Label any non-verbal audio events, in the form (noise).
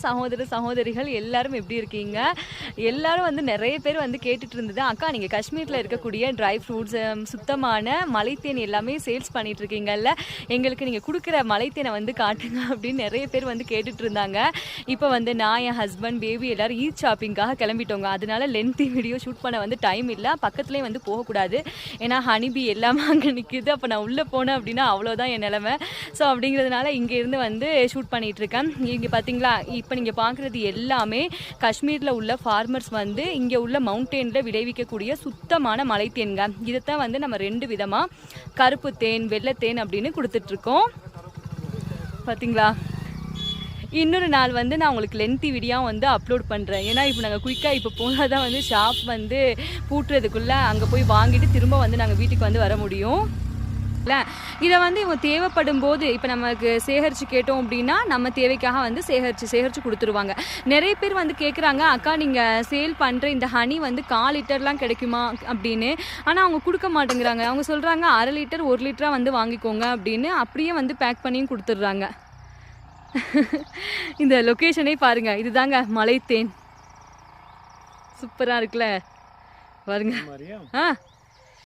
சகோதர சகோதரிகள் எல்லாரும் எப்படி இருக்கீங்க? எல்லாரும் வந்து நிறைய பேர் வந்து கேட்டுட்டு இருந்தது அக்கா நீங்க காஷ்மீர்ல இருக்கக்கூடிய ட்ரை ஃப்ரூட்ஸ் சுத்தமான மலைத்தேன் எல்லாமே சேல்ஸ் பண்ணிட்டு இருக்கீங்கல்ல. எங்களுக்கு நீங்க கொடுக்குற மலைத்தேனை வந்து காட்டுங்க அப்படின்னு நிறைய பேர் வந்து கேட்டுட்டு இருந்தாங்க. இப்போ வந்து நான் என் ஹஸ்பண்ட் பேபி எல்லாரும் ஈத் ஷாப்பிங்காக கிளம்பிட்டோங்க. அதனால லென்த்தி வீடியோ ஷூட் பண்ண வந்து டைம் இல்லை. பக்கத்துலேயே வந்து போகக்கூடாது. ஏன்னா ஹனிபி எல்லாமே அங்கே நிற்கிது அப்போ நான் உள்ளே போனேன் அப்படின்னா அவ்வளோதான் என் நிலமை. ஸோ அப்படிங்கிறதுனால இங்கே இருந்து வந்து ஷூட் பண்ணிட்டு இருக்கேன். இங்கே பார்த்தீங்களா இப்போ நீங்கள் பார்க்குறது எல்லாமே காஷ்மீரில் உள்ள ஃபார்மர்ஸ் வந்து இங்கே உள்ள மவுண்டெயினில் விளைவிக்கக்கூடிய சுத்தமான மலைத்தேன்ங்க இதைத்தான் வந்து நம்ம ரெண்டு விதமாக கருப்பு தேன் வெள்ளைத்தேன் அப்படின்னு கொடுத்துட்ருக்கோம். பார்த்தீங்களா இன்னொரு நாள் வந்து நான் உங்களுக்கு லென்த்தி வீடியோ வந்து அப்லோட் பண்ணுறேன் ஏன்னா இப்போ நாங்கள் குயிக்காக இப்போ போனால் தான் வந்து ஷாப் வந்து பூட்டுறதுக்குள்ளே அங்கே போய் வாங்கிட்டு திரும்ப வந்து நாங்கள் வீட்டுக்கு வந்து வர முடியும். இல்லை. இதை வந்து இவங்க தேவைப்படும் போது இப்போ நமக்கு சேகரித்து கேட்டோம் அப்படின்னா நம்ம தேவைக்காக வந்து சேகரித்து சேகரித்து கொடுத்துருவாங்க. நிறைய பேர் வந்து கேட்குறாங்க அக்கா நீங்கள் சேல் பண்ணுற இந்த ஹனி வந்து கால் லிட்டர்லாம் கிடைக்குமா? அப்படின்னு. ஆனால் அவங்க கொடுக்க மாட்டேங்கிறாங்க. அவங்க சொல்கிறாங்க அரை லிட்டர் ஒரு லிட்டராக வந்து வாங்கிக்கோங்க அப்படின்னு. அப்படியே வந்து பேக் பண்ணியும் கொடுத்துட்றாங்க. (laughs) இந்த லொக்கேஷனே பாருங்க. இதுதாங்க மலைத்தேன். சூப்பராக இருக்குல்ல? பாருங்க. ஆ.